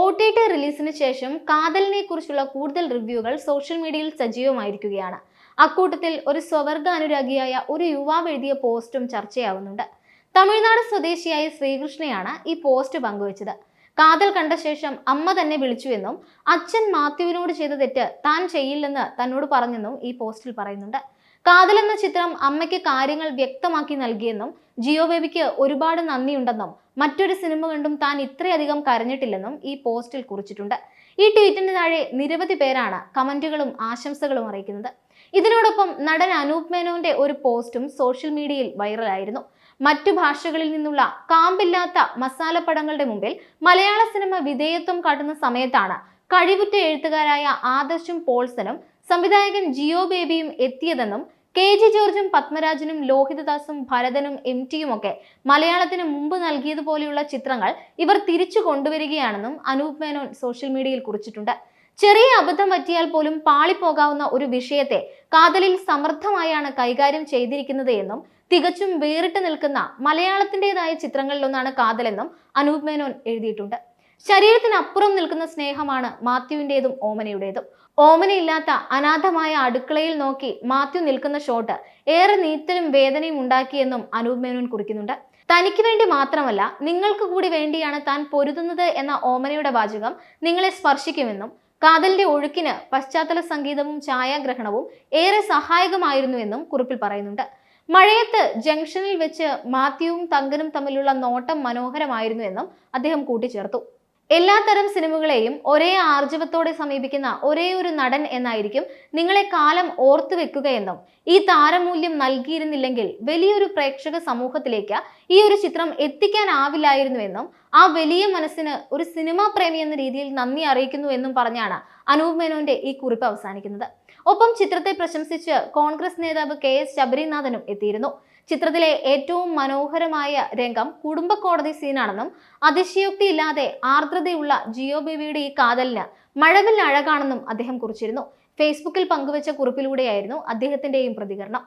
O T T റിലീസിന് ശേഷം കാതലിനെ കുറിച്ചുള്ള കൂടുതൽ റിവ്യൂകൾ സോഷ്യൽ മീഡിയയിൽ സജീവമായിരിക്കുകയാണ്. അക്കൂട്ടത്തിൽ ഒരു സ്വവർഗ അനുരാഗിയായ ഒരു യുവാവ് എഴുതിയ പോസ്റ്റും ചർച്ചയാവുന്നുണ്ട്. തമിഴ്നാട് സ്വദേശിയായ ശ്രീകൃഷ്ണയാണ് ഈ പോസ്റ്റ് പങ്കുവച്ചത്. കാതൽ കണ്ട ശേഷം അമ്മ തന്നെ വിളിച്ചുവെന്നും അച്ഛൻ മാത്യുവിനോട് ചെയ്ത തെറ്റ് താൻ ചെയ്യില്ലെന്ന് തന്നോട് പറഞ്ഞെന്നും ഈ പോസ്റ്റിൽ പറയുന്നുണ്ട്. കാതൽ എന്ന ചിത്രം അമ്മയ്ക്ക് കാര്യങ്ങൾ വ്യക്തമാക്കി നൽകിയെന്നും ജിയോ ബേബിക്ക് ഒരുപാട് നന്ദിയുണ്ടെന്നും മറ്റൊരു സിനിമ കണ്ടും താൻ ഇത്രയധികം കരഞ്ഞിട്ടില്ലെന്നും ഈ പോസ്റ്റിൽ കുറിച്ചിട്ടുണ്ട്. ഈ ട്വീറ്റിന് താഴെ നിരവധി പേരാണ് കമന്റുകളും ആശംസകളും അറിയിക്കുന്നത്. ഇതിനോടൊപ്പം നടൻ അനൂപ് മേനോന്റെ ഒരു പോസ്റ്റും സോഷ്യൽ മീഡിയയിൽ വൈറലായിരുന്നു. മറ്റു ഭാഷകളിൽ നിന്നുള്ള കാമ്പില്ലാത്ത മസാല പടങ്ങളുടെ മുമ്പിൽ മലയാള സിനിമ വിധേയത്വം കാട്ടുന്ന സമയത്താണ് കഴിവുറ്റ എഴുത്തുകാരായ ആദർശും പോൾസനും സംവിധായകൻ ജിയോ ബേബിയും എത്തിയതെന്നും കെ ജി ജോർജും പത്മരാജനും ലോഹിതദാസും ഭരതനും എം ടിയും ഒക്കെ മലയാളത്തിന് മുമ്പ് നൽകിയതുപോലെയുള്ള ചിത്രങ്ങൾ ഇവർ തിരിച്ചു കൊണ്ടുവരികയാണെന്നും അനൂപ് മേനോൻ സോഷ്യൽ മീഡിയയിൽ കുറിച്ചിട്ടുണ്ട്. ചെറിയ അബദ്ധം പറ്റിയാൽ പോലും പാളിപ്പോകാവുന്ന ഒരു വിഷയത്തെ കാതലിൽ സമർത്ഥമായാണ് കൈകാര്യം ചെയ്തിരിക്കുന്നത് എന്നും തികച്ചും വേറിട്ട് നിൽക്കുന്ന മലയാളത്തിന്റെതായ ചിത്രങ്ങളിലൊന്നാണ് കാതലെന്നും അനൂപ് മേനോൻ എഴുതിയിട്ടുണ്ട്. ശരീരത്തിനപ്പുറം നിൽക്കുന്ന സ്നേഹമാണ് മാത്യുവിന്റെതും ഓമനയുടേതും. ഓമനയില്ലാത്ത അനാഥമായ അടുക്കളയിൽ നോക്കി മാത്യു നിൽക്കുന്ന ഷോട്ട് ഏറെ നീറ്റലും വേദനയും ഉണ്ടാക്കിയെന്നും അനൂപ് മേനോൻ കുറിക്കുന്നുണ്ട്. തനിക്ക് വേണ്ടി മാത്രമല്ല നിങ്ങൾക്ക് കൂടി വേണ്ടിയാണ് താൻ പൊരുതുന്നത് എന്ന ഓമനയുടെ വാചകം നിങ്ങളെ സ്പർശിക്കുമെന്നും കാതലിന്റെ ഒഴുക്കിന് പശ്ചാത്തല സംഗീതവും ഛായാഗ്രഹണവും ഏറെ സഹായകമായിരുന്നുവെന്നും കുറിപ്പിൽ പറയുന്നുണ്ട്. മഴയത്ത് ജംഗ്ഷനിൽ വെച്ച് മാത്യുവും തങ്കനും തമ്മിലുള്ള നോട്ടം മനോഹരമായിരുന്നു എന്നും അദ്ദേഹം കൂട്ടിച്ചേർത്തു. എല്ലാത്തരം സിനിമകളെയും ഒരേ ആർജവത്തോടെ സമീപിക്കുന്ന ഒരേ ഒരു നടൻ എന്നായിരിക്കും നിങ്ങളെ കാലം ഓർത്തു വെക്കുകയെന്നും ഈ താരമൂല്യം നൽകിയിരുന്നില്ലെങ്കിൽ വലിയൊരു പ്രേക്ഷക സമൂഹത്തിലേക്ക് ഈ ഒരു ചിത്രം എത്തിക്കാനാവില്ലായിരുന്നുവെന്നും ആ വലിയ മനസ്സിന് ഒരു സിനിമാ പ്രേമി എന്ന രീതിയിൽ നന്ദി അറിയിക്കുന്നു എന്നും പറഞ്ഞാണ് അനൂപ് മേനോന്റെ ഈ കുറിപ്പ് അവസാനിക്കുന്നത്. ഒപ്പം ചിത്രത്തെ പ്രശംസിച്ച് കോൺഗ്രസ് നേതാവ് കെ എസ് ശബരിനാഥനും എത്തിയിരുന്നു. ചിത്രത്തിലെ ഏറ്റവും മനോഹരമായ രംഗം കുടുംബ കോടതി സീനാണെന്നും അതിശയോക്തിയില്ലാതെ ആർദ്രതയുള്ള ജിയോ ബേബിയുടെ ഈ കാതലിന് മഴവിൽ അഴകാണെന്നും അദ്ദേഹം കുറിച്ചിരുന്നു. ഫേസ്ബുക്കിൽ പങ്കുവച്ച കുറിപ്പിലൂടെയായിരുന്നു അദ്ദേഹത്തിന്റെയും പ്രതികരണം.